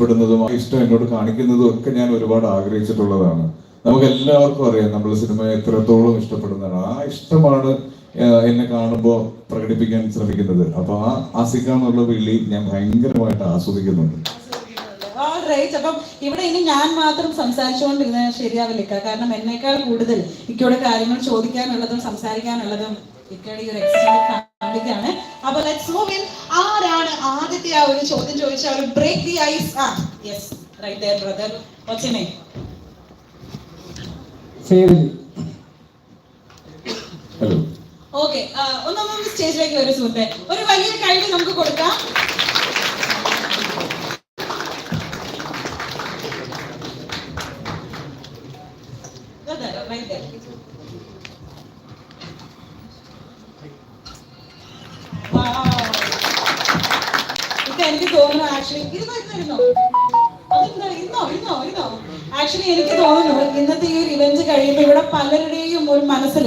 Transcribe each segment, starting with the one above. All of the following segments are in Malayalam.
പെടുന്നതും ആ ഇഷ്ടം എന്നോട് കാണിക്കുന്നതും ഒക്കെ ഞാൻ ഒരുപാട് ആഗ്രഹിച്ചിട്ടുള്ളതാണ്. നമുക്ക് എല്ലാവർക്കും അറിയാം നമ്മൾ സിനിമ എത്രത്തോളം ഇഷ്ടപ്പെടുന്നതാണ്. ആ ഇഷ്ടമാണ് എന്നെ കാണുമ്പോൾ പ്രകടിപ്പിക്കാൻ ശ്രമിക്കുന്നത്. അപ്പൊ ആ ആസിക്ക എന്നുള്ള വിളി ഞാൻ ഭയങ്കരമായിട്ട് ആസ്വദിക്കുന്നുണ്ട്. അപ്പം ഇവിടെ ഇനി ഞാൻ മാത്രം സംസാരിച്ചുകൊണ്ടിരുന്നത് ശരിയാവില്ല. കാരണം എന്നേക്കാൾ കൂടുതൽ ഇക്കോടെ കാര്യങ്ങൾ ചോദിക്കാനുള്ളതും സംസാരിക്കാനുള്ളതും ഇക്കയുടെ ഒരു എക്സ്ട്രാ ഫാമിലിക്കാണ് അപ്പൊ ലെറ്റ്സ് മൂവ് ഇൻ ആരാണ് ആദ്യത്തെ ആ ഒരു ചോദ്യം ചോദിച്ച ഒരു ബ്രേക്ക് ദി ഐസ് ആ yes right there brother what's name സേവലി hello okay ഒന്നൊന്നും സ്റ്റേജിലേക്ക് വരും സുഹൃത്തെ. ഒരു വലിയ കഴിവ് നമുക്ക് കൊടുക്കാം. ഇവിടെ പലരുടെയും ഒരു മനസ്സിൽ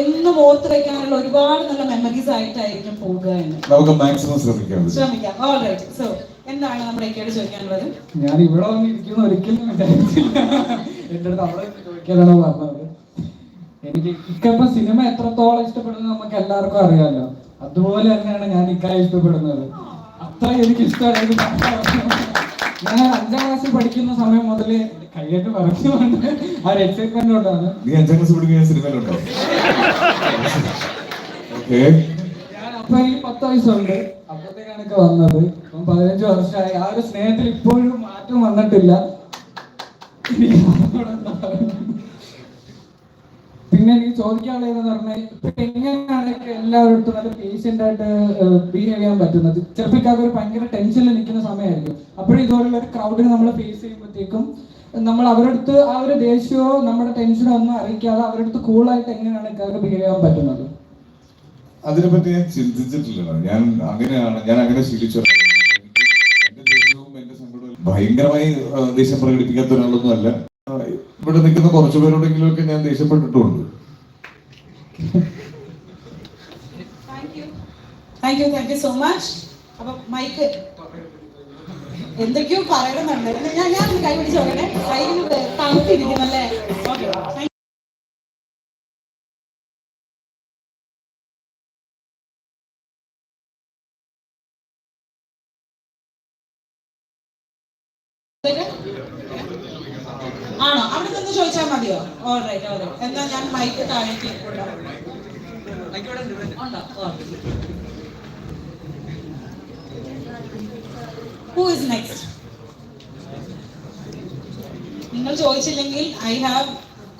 എന്നും ഓർത്ത് വെക്കാനുള്ള ഒരുപാട് നല്ല മെമ്മറീസ് ആയിട്ടായിരിക്കും പോവുക എന്ന്. നമുക്ക് മാക്സിമം ശ്രമിക്കാം ശ്രമിക്കാം. ഓൾ റൈറ്റ് സോ എന്താണ് നമ്മുടെ ഇക്കയോട് ചോദിക്കാനുള്ളത്? ഞാൻ ഇവിടെ വന്നിരിക്കുന്ന ഒരിക്കലും വിചാരിച്ചില്ല എന്റെ അടുത്ത് അവിടെ ചോദിക്കാനാണ് പറഞ്ഞത്. എനിക്ക് ഇക്കപ്പ സിനിമ എത്രത്തോളം ഇഷ്ടപ്പെടുന്നത് നമുക്ക് എല്ലാവർക്കും അറിയാമല്ലോ അതുപോലെ തന്നെയാണ് ഞാൻ ഇക്കായ ഇഷ്ടപ്പെടുന്നത്. അത്ര എനിക്ക് ഇഷ്ടമാണ് ഞാൻ അഞ്ചാം ക്ലാസ്സിൽ പഠിക്കുന്ന സമയം മുതൽ കൈയൊക്കെ പറയുന്നുണ്ട് ആ ഒരു എക്സൈറ്റ്മെന്റ് കൊണ്ടാണ്. നീ അഞ്ചാം ക്ലാസ് പഠിക്കുന്ന സിനിമയിലുണ്ടോ ഓക്കെ. അപ്പൊ എനിക്ക് പത്ത് വയസ്സുണ്ട്. അപ്പത്തേക്കാണ് ഒക്കെ വന്നത് പതിനഞ്ച് വർഷമായി. ആ ഒരു സ്നേഹത്തിൽ ഇപ്പോഴും മാറ്റം വന്നിട്ടില്ല. പിന്നെ എനിക്ക് ചോദിക്കാനുള്ളതെന്ന് പറഞ്ഞാൽ ഇപ്പൊ എങ്ങനെയാണ് എല്ലാവരും നല്ല പേഷ്യന്റ് ആയിട്ട് ബിഹേവ് ചെയ്യാൻ പറ്റുന്നത്? ചിലപ്പോൾ ഒരു ഭയങ്കര ടെൻഷനിൽ നിൽക്കുന്ന സമയമായിരിക്കും. അപ്പോഴും ഇതുപോലുള്ള ഒരു ക്രൗഡിനെ നമ്മൾ ഫേസ് ചെയ്യുമ്പോഴത്തേക്കും നമ്മൾ അവരുടെ അടുത്ത് ആ ഒരു ദേഷ്യമോ നമ്മുടെ ടെൻഷനോ ഒന്നും അറിയിക്കാതെ അവരുടെ അടുത്ത് കൂളായിട്ട് എങ്ങനെയാണ് ഇക്കാർക്ക് ബിഹേവ് ചെയ്യാൻ പറ്റുന്നത്? അതിനെപ്പറ്റി ഞാൻ ചിന്തിച്ചിട്ടില്ല ഞാൻ അങ്ങനെയാണ് ഞാൻ അങ്ങനെ ശീലിച്ചു എന്റെ ദേഷ്യവും എന്റെ സങ്കടവും ഭയങ്കരമായി ദേഷ്യം പ്രകടിപ്പിക്കാത്ത ഒരാളൊന്നും അല്ല ഇവിടെ നിൽക്കുന്ന കുറച്ചു പേരോടെങ്കിലും ഒക്കെ ഞാൻ ദേഷ്യപ്പെട്ടിട്ടുണ്ട്. Thank you thank you so much അപ്പൊ മൈക്ക് എന്തൊക്കെയോ പറയണമെന്നുണ്ട് ഞാൻ ഞാൻ കൈ പിടിച്ച് നോക്കട്ടെ. കയ്യിൽ തണുത്തിരിക്കുന്നല്ലേ ആണോ? അവിടെ നിന്ന് ചോദിച്ചാൽ മതിയോ? ഓൾറൈറ്റ് ഓൾറൈറ്റ് ഓൾ റൈറ്റ് എന്നാ ഞാൻ മൈക്ക് താഴേക്ക് ഉണ്ടോ? ഓക്കെ. ഹൂ ഇസ് നെക്സ്റ്റ് നിങ്ങൾ ചോദിച്ചില്ലെങ്കിൽ ഐ ഹാവ്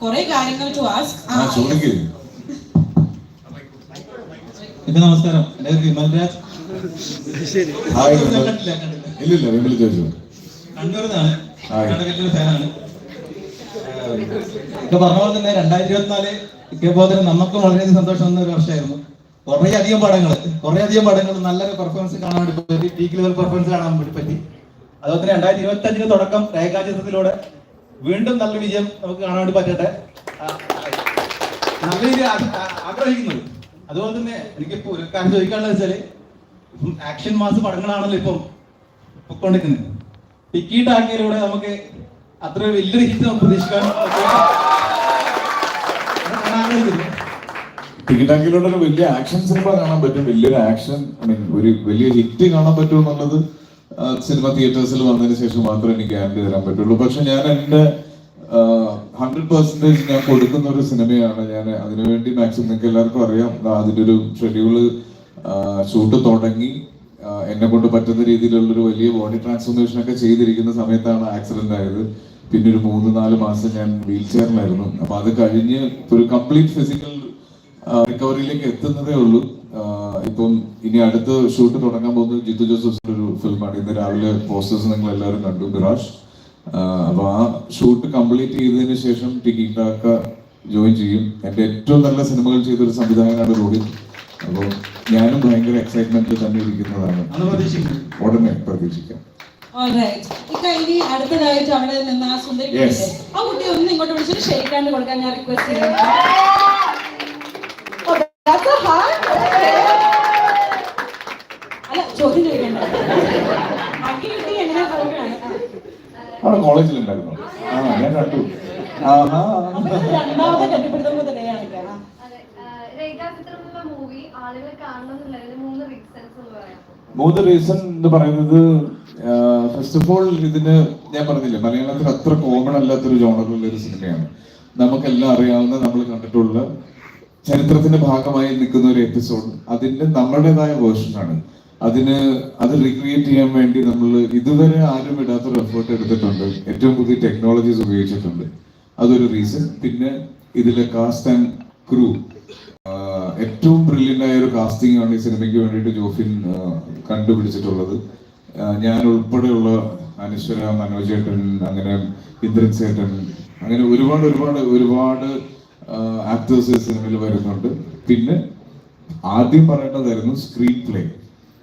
കുറെ കാര്യങ്ങൾ ടു ആസ്ക് ആ ചോദിക്കേ. നമസ്കാരം. വിമൽരാജ് ഇല്ലില്ല വിമൽ ചോദിച്ചു? ഫാനാണ്. ഇപ്പൊ പറഞ്ഞ പോലെ തന്നെ രണ്ടായിരത്തി ഇരുപത്തിനാല് ഇക്കേ നമുക്കും വളരെയധികം സന്തോഷം വന്ന ഒരു വർഷമായിരുന്നു. കുറേ അധികം പടങ്ങൾ കുറേ അധികം പടങ്ങൾ നല്ലൊരു പെർഫോമൻസ് കാണാൻ വേണ്ടി പറ്റി. പീക്ക് ലെവൽ പെർഫോമൻസ് കാണാൻ വേണ്ടി പറ്റി. അതുപോലെ തന്നെ രണ്ടായിരത്തി ഇരുപത്തി അഞ്ചിന് തുടക്കം രേഖാചിത്രത്തിലൂടെ വീണ്ടും നല്ല വിജയം നമുക്ക് കാണാൻ വേണ്ടി പറ്റട്ടെ. നല്ല രീതിയിൽ ആഗ്രഹിക്കുന്നത് അതുപോലെ തന്നെ എനിക്ക് ഇപ്പൊ ഒരു കാര്യം ചോദിക്കാനുള്ളത് വെച്ചാൽ ആക്ഷൻ മാസ് പടങ്ങളാണല്ലോ ഇപ്പം പൊക്കൊണ്ടിരിക്കുന്നത്. ടിക്കറ്റ് ആക്കിയതിലൂടെ നമുക്ക് അത്ര വലിയൊരു ഹിറ്റ് നമുക്ക് പ്രതീക്ഷിക്കാൻ. ടിക്കറ്റാക്കിലൂടെ ഒരു വലിയ ആക്ഷൻ സിനിമ കാണാൻ പറ്റും. വലിയൊരു ആക്ഷൻ ഐ മീൻ ഒരു വലിയ ഹിറ്റ് കാണാൻ പറ്റും എന്നുള്ളത് സിനിമ തിയേറ്റേഴ്സിൽ വന്നതിന് ശേഷം മാത്രമേ എനിക്ക് ഗ്യാരണ്ടി തരാൻ പറ്റുള്ളൂ. പക്ഷെ ഞാൻ എന്റെ ഹൺഡ്രഡ് പെർസെന്റേജ് ഞാൻ കൊടുക്കുന്ന ഒരു സിനിമയാണ് ഞാൻ അതിനുവേണ്ടി മാക്സിമം നിങ്ങൾക്ക് എല്ലാവർക്കും അറിയാം. അതിന്റെ ഒരു ഷെഡ്യൂൾ ഷൂട്ട് തുടങ്ങി. എന്നെ കൊണ്ട് പറ്റുന്ന രീതിയിലുള്ള ഒരു വലിയ ബോഡി ട്രാൻസ്ഫോർമേഷൻ ഒക്കെ ചെയ്തിരിക്കുന്ന സമയത്താണ് ആക്സിഡന്റ് ആയത്. പിന്നെ ഒരു മൂന്ന് നാല് മാസം ഞാൻ വീൽ ചെയറിലായിരുന്നു അപ്പൊ അത് കഴിഞ്ഞ് ഒരു കംപ്ലീറ്റ് ഫിസിക്കൽ റിക്കവറിയിലേക്ക് എത്തുന്നതേ ഉള്ളൂ. ഇപ്പം ഇനി അടുത്ത ഷൂട്ട് തുടങ്ങാൻ പോകുന്നത് ജിത്തു ജോസഫിന്റെ ഒരു ഫിലിമാണ്. ഇന്ന് രാവിലെ പോസ്റ്റേഴ്സ് നിങ്ങൾ എല്ലാവരും കണ്ടു മിറാഷ് ആ, അപ്പൊ ആ ഷൂട്ട് കംപ്ലീറ്റ് ചെയ്തതിന് ശേഷം ടിക്കി ടാക്ക ജോയിൻ ചെയ്യും. എന്റെ ഏറ്റവും നല്ല സിനിമകൾ ചെയ്തൊരു സംവിധായകനാണ് രോഹിത് അപ്പോൾ ഞാനും ഭയങ്കര എക്സൈറ്റ്മെന്റിൽ തന്നെ ഇരിക്കുന്നതാണ്. ഉടനെ പ്രതീക്ഷിക്കാം. ഇനി അടുത്തതായിട്ട് അവിടെ നിന്ന് ആ സുന്ദരി Yes. ആ കുട്ടിയെ ഒന്ന് ഇങ്ങോട്ട് വിളിച്ചിട്ട് ഷെയ്ക്കാണ്ട് കൊടുക്കാൻ ഞാൻ റിക്വസ്റ്റ് ചെയ്യുന്നു. അവിടെ കോളേജിലുണ്ടായിരുന്നു ആ ഞാൻ കണ്ടു. ആഹാ. മൂന്ന് റീസൺ എന്ന് പറയുന്നത് ഫസ്റ്റ് ഓഫ് ഓൾ ഇതിന് ഞാൻ പറഞ്ഞില്ലേ മലയാളത്തിൽ അത്ര കോമൺ അല്ലാത്തൊരു ജോണറുള്ള ഒരു സിനിമയാണ് നമുക്കെല്ലാം അറിയാവുന്ന നമ്മൾ കണ്ടിട്ടുള്ള ചരിത്രത്തിന്റെ ഭാഗമായി നിൽക്കുന്ന ഒരു എപ്പിസോഡ് അതിന്റെ നമ്മുടേതായ വേർഷനാണ് അതിന് അത് റീക്രിയേറ്റ് ചെയ്യാൻ വേണ്ടി നമ്മൾ ഇതുവരെ ആരും ഇടാത്തൊരു എഫേർട്ട് എടുത്തിട്ടുണ്ട്. ഏറ്റവും പുതിയ ടെക്നോളജീസ് ഉപയോഗിച്ചിട്ടുണ്ട്. അതൊരു റീസൺ പിന്നെ ഇതിലെ കാസ്റ്റ് ആൻഡ് ക്രൂ ഏറ്റവും ബ്രില്യന്റ് ആയ ഒരു കാസ്റ്റിംഗ് ആണ് ഈ സിനിമയ്ക്ക് വേണ്ടിയിട്ട് ജോഫിൻ കണ്ടുപിടിച്ചിട്ടുള്ളത്. ഞാൻ ഉൾപ്പെടെയുള്ള അനശ്വര മനോജ് ചേട്ടൻ അങ്ങനെ ഇന്ദ്രൻ ചേട്ടൻ അങ്ങനെ ഒരുപാട് ഒരുപാട് ഒരുപാട് ആക്ടേഴ്സ് സിനിമയിൽ വരുന്നുണ്ട്. പിന്നെ ആദ്യം പറയേണ്ടതായിരുന്നു സ്ക്രീൻ പ്ലേ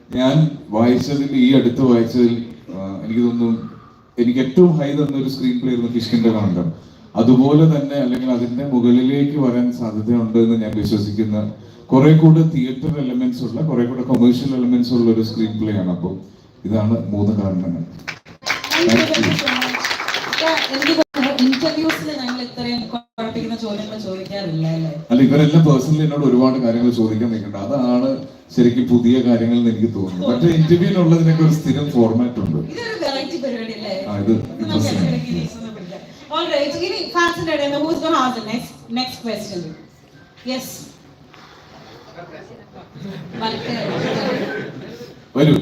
ഞാൻ വായിച്ചതിൽ ഈ അടുത്ത് വായിച്ചതിൽ എനിക്ക് തോന്നുന്നു എനിക്ക് ഏറ്റവും ഹൈ തന്ന ഒരു സ്ക്രീൻ പ്ലേ ആയിരുന്നു കിഷ്കിന്റെ കാണ്ടം അതുപോലെ തന്നെ അല്ലെങ്കിൽ അതിന്റെ മുകളിലേക്ക് വരാൻ സാധ്യതയുണ്ട് എന്ന് ഞാൻ വിശ്വസിക്കുന്ന കുറെ കൂടെ തിയേറ്റർ എലമെന്റ്സ് ഉള്ള കുറെ കൂടെ കൊമേഴ്ഷ്യൽ എലമെന്റ്സ് ഉള്ള ഒരു സ്ക്രീൻ പ്ലേ ആണ് അപ്പോൾ ഇതാണ് മൂന്ന് കാരണങ്ങൾ. അല്ല? ഇവരെല്ലാം പേഴ്സണലി എന്നോട് ഒരുപാട് കാര്യങ്ങൾ ചോദിക്കാൻ നിൽക്കേണ്ട അതാണ് ശരിക്കും പുതിയ കാര്യങ്ങൾ എനിക്ക് തോന്നുന്നു. മറ്റേ ഇന്റർവ്യൂവിനുള്ളതിനൊക്കെ ഒരു സ്ഥിരം ഫോർമാറ്റ് ഉണ്ട്. ഇതൊരു വെറൈറ്റി പരിപാടി അല്ലേ ആ, ഇത് നമുക്ക് interesting. ഇടയ്ക്കിടയ്ക്ക് ഇനി ഇതൊന്ന് പിടിക്കാം. All right. ഇനി ഫാൻസിന്റെ ഇടയിൽ നിന്ന് who's gonna ask the next next question? Yes. വലത്തെ വരൂ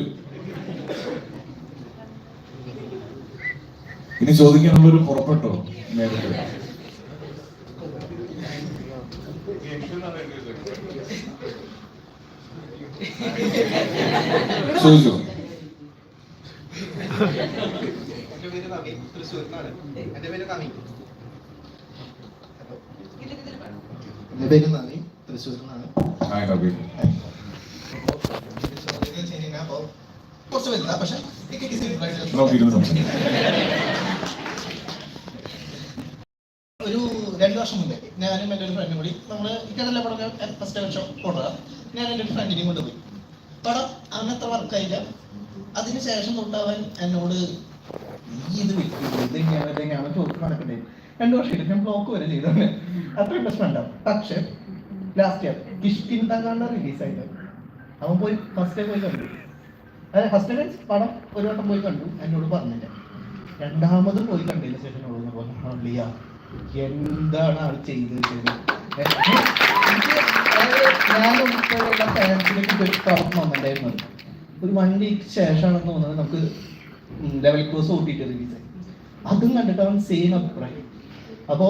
ഇനി ചോദിക്കാനുള്ള ഒരു പുറപ്പെട്ടോ നേരത്തെ ചോദിച്ചോ എന്റെ പേര് നവീൻ തൃശ്ശൂരിനാണ് എന്റെ പേര് നവീൻ എന്റെ പേര് നവീൻ ഒരു കുറച്ച് വലുതാ പക്ഷെ ഒരു വർഷം മുന്നേ ഞാനും എന്റെ ഒരു ഫ്രണ്ടും കൂടി നമ്മൾ ഇക്കടല പടം ഫസ്റ്റ് വർഷം കൊണ്ടുപോകാം ഞാൻ എന്റെ ഒരു ഫ്രണ്ടിനെയും കൊണ്ടുപോയി. പടം അങ്ങനത്തെ അത്ര വർക്കായില്ല അതിനുശേഷം തൊട്ടവൻ എന്നോട് നീ രണ്ട് വർഷമായിട്ട് ഞാൻ ബ്ലോക്ക് വരെ ചെയ്തോണ്ട് അത്രയും പ്രശ്നമുണ്ടാവും പക്ഷെ ലാസ്റ്റ് ഇയർ കിഷ്കിന്താകാണ്ട് റിലീസായത് അവൻ പോയി ഫസ്റ്റ് പോയി കണ്ടു. അതായത് ഫസ്റ്റ് മീൻസ് പടം ഒരു വട്ടം പോയി കണ്ടു. എന്നോട് പറഞ്ഞില്ല. രണ്ടാമത് പോയി കണ്ടതിന് ശേഷം എന്നോട് പറഞ്ഞു "അളിയാ, എന്താണ് ആൾ ചെയ്തത്? ചെയ്തത്?" എനിക്ക് അതായത് ഞാൻ ഉൾപ്പെടെയുള്ള ഫാൻസിലേക്ക് ഒരു ടോപ്പ് വന്നിട്ടുണ്ടായിരുന്നു. ഒരു വൺ വീക്ക് ശേഷമാണെന്ന് തോന്നുന്നത് നമുക്ക് ലെവൽ ക്രോസ് ഓട്ടിട്ട് റിലീസ് അതും കണ്ടിട്ട് അവൻ സെയിം അഭിപ്രായം. അപ്പോ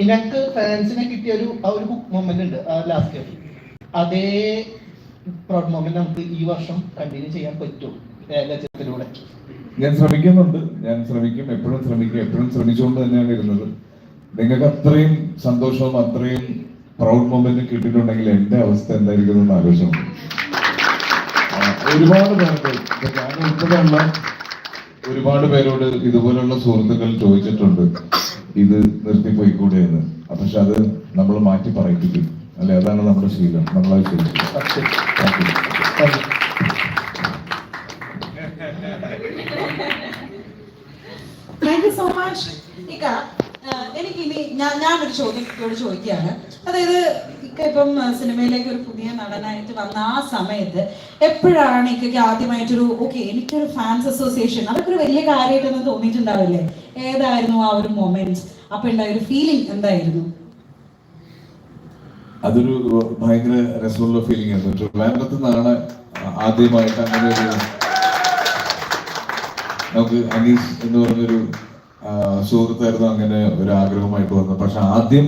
എനിക്ക് ഫാൻസിനെ കിട്ടിയ ഒരു ആ ഒരു ബുക്ക് മൊമെന്റ് ഉണ്ട് ആ ലാസ്റ്റ് ഇയർ അതേ പ്രൗഡ് മൊമെന്റ് നമുക്ക് ഈ വർഷം കണ്ടിന്യൂ ചെയ്യാൻ പറ്റും ഞാൻ ശ്രമിക്കുന്നുണ്ട്. ഞാൻ ശ്രമിക്കും. എപ്പോഴും ശ്രമിക്കും. എപ്പോഴും ശ്രമിച്ചുകൊണ്ട് തന്നെയാണ് ഇരുന്നത്. നിങ്ങൾക്ക് അത്രയും സന്തോഷവും അത്രയും പ്രൗഡ് മൊമെന്റ് കിട്ടിയിട്ടുണ്ടെങ്കിൽ എന്റെ അവസ്ഥ എന്തായിരിക്കും എന്ന് ആലോചിച്ചു ഒരുപാട് പേർക്ക് ഞാൻ ഉൾപ്പെടെയുള്ള ഒരുപാട് പേരോട് ഇതുപോലുള്ള സുഹൃത്തുക്കൾ ചോദിച്ചിട്ടുണ്ട്. ഇത് നിർത്തിപ്പോയിക്കൂടെ എന്ന് പക്ഷെ അത് നമ്മൾ മാറ്റി പറയിപ്പിക്കും. അല്ലെ? അതാണ് നമ്മുടെ ശീലം. നമ്മളത് ശീലം Thank you. so much. Thank എനിക്ക് ഞാൻ ഞാനൊരു ചോദ്യം ഇക്കയോട് ചോദിക്കുകയാണ്. അതായത് ഇക്ക ഇപ്പം സിനിമയിലേക്ക് ഒരു പുതിയ നടനായിട്ട് വന്ന ആ സമയത്ത് എപ്പോഴാണ് ഇക്കയ്ക്ക് ആദ്യമായിട്ടൊരു ഓക്കെ എനിക്കൊരു ഫാൻസ് അസോസിയേഷൻ അതൊക്കെ ഒരു വലിയ കാര്യമായിട്ടൊന്നും തോന്നിയിട്ടുണ്ടാവില്ലേ? ഏതായിരുന്നു ആ ഒരു മൊമെന്റ് അപ്പൊ ഉണ്ടായ ഒരു ഫീലിംഗ് എന്തായിരുന്നു? അതൊരു ഭയങ്കര രസമുള്ള ഫീലിംഗ് ആണ്. ആദ്യമായിട്ട് അങ്ങനെ ഒരു നമുക്ക് അനീസ് എന്ന് പറഞ്ഞൊരു സുഹൃത്തായിരുന്നു അങ്ങനെ ഒരു ആഗ്രഹമായിട്ട് വന്നത്. പക്ഷെ ആദ്യം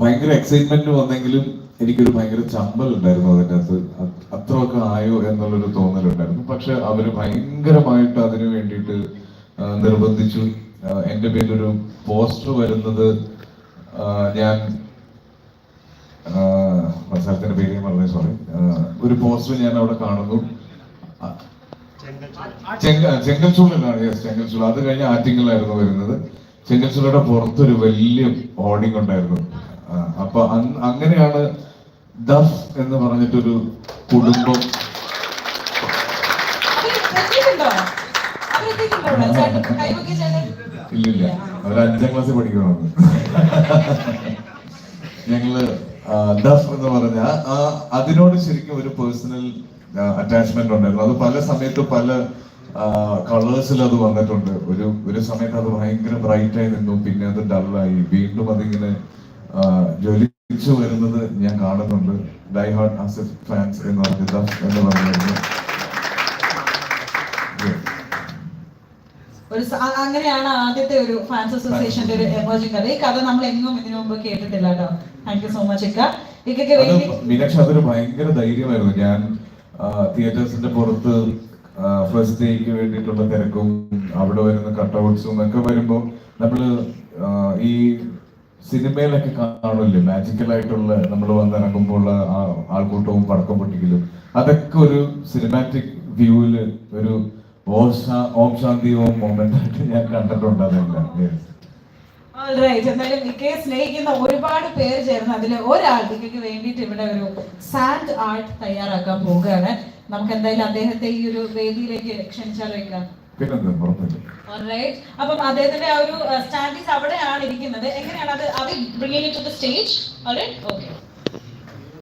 ഭയങ്കര എക്സൈറ്റ്മെന്റ് വന്നെങ്കിലും എനിക്കൊരു ഭയങ്കര ചമ്പൽ ഉണ്ടായിരുന്നു അതിന്റെ അകത്ത്. അത് അത്രയൊക്കെ ആയോ എന്നുള്ളൊരു തോന്നലുണ്ടായിരുന്നു. പക്ഷെ അവർ ഭയങ്കരമായിട്ട് അതിനു വേണ്ടിയിട്ട് നിർബന്ധിച്ചു. എന്റെ പേരിലൊരു പോസ്റ്റർ വരുന്നത് ഞാൻ മത്സരത്തിന്റെ പേര് പറഞ്ഞു സോറി ഒരു പോസ്റ്റർ ഞാൻ അവിടെ കാണുന്നു. ചെങ്കൽച്ചൂളിലാണ് യെസ് ചെങ്കൽച്ചൂൾ അത് കഴിഞ്ഞ് ആറ്റിങ്ങലായിരുന്നു വരുന്നത്. ചെങ്കൽച്ചൂളുടെ പുറത്തൊരു വലിയ ഓഡിങ് ഉണ്ടായിരുന്നു. അപ്പൊ അങ്ങനെയാണ് ദഫ് എന്ന് പറഞ്ഞിട്ടൊരു കുടുംബം. ഇല്ലില്ല. അവർ അഞ്ചാം ക്ലാസ്സിൽ പഠിക്കണമെന്ന്. ഞങ്ങൾ ദഫ് എന്ന് പറഞ്ഞ അതിനോട് ശരിക്കും ഒരു പേഴ്സണൽ അറ്റാച്ച്മെന്റ് ഉണ്ടായിരുന്നു. അത് പല സമയത്ത് പല കളേഴ്സിൽ അത് വന്നിട്ടുണ്ട്. ഒരു ഒരു സമയത്ത് അത് ഭയങ്കര ബ്രൈറ്റ് ആയി നിന്നു. പിന്നെ അത് ഡള്ളായി വീണ്ടും അതിങ്ങനെ ജ്വലിച്ചു വരുന്നത് ഞാൻ കാണുന്നുണ്ട്. ഡൈ ഹാർട്ട് ആസിഫ് ഫാൻസ് എന്ന് പറഞ്ഞത് എന്ന് പറഞ്ഞിരുന്നു ഒരു അങ്ങനെയാണ് ആദ്യത്തെ ഒരു ഫാൻസ് അസോസിയേഷന്റെ ഒരു എമർജിംഗ് കഥ. ഈ കഥ നമ്മൾ എങ്ങും ഇതിനു മുമ്പ് കേട്ടിട്ടില്ല കേട്ടോ. താങ്ക് യു സോ മച്ച് ഇക്ക. ഇക്കൊക്കെ മീനാക്ഷി അതൊരു ഭയങ്കര ധൈര്യമായിരുന്നു. ഞാൻ തിയേറ്റേഴ്സിന്റെ പുറത്ത് ഫസ്റ്റ് ഡേക്ക് വേണ്ടിയിട്ടുള്ള തിരക്കും അവിടെ വരുന്ന കട്ടൗട്ട്സും ഒക്കെ വരുമ്പോൾ നമ്മൾ ആ, ഈ സിനിമയിലൊക്കെ കാണുമല്ലേ മാജിക്കൽ ആയിട്ടുള്ള നമ്മൾ വന്നിറങ്ങുമ്പോൾ ആൾക്കൂട്ടവും പടക്കം പൊട്ടിക്കലും. അതൊക്കെ ഒരു സിനിമാറ്റിക് വ്യൂവിൽ ഒരു ഓം ശാന്തി ഓം മൊമെന്റ് ആയിട്ട് ഞാൻ കണ്ടിട്ടുണ്ട് അതെല്ലാം. എന്തായാലും നിക്കയെ സ്നേഹിക്കുന്ന ഒരുപാട് പേര് ചേർന്ന് അതിൽ ഒരാൾ ഇക്കയ്ക്ക് വേണ്ടിയിട്ട് ഇവിടെ ഒരു സാൻഡ് ആർട്ട് തയ്യാറാക്കാൻ പോവുകയാണ്. നമുക്ക് എന്തായാലും അദ്ദേഹത്തെ ഈ ഒരു വേദിയിലേക്ക് ക്ഷണിച്ചാലോ പിന്നെന്താ അപ്പം അദ്ദേഹത്തിന്റെ ആ ഒരു സ്റ്റാൻഡിങ്സ് അവിടെയാണ് ഇരിക്കുന്നത്. എങ്ങനെയാണ് അത് അത് bringing to the stage okay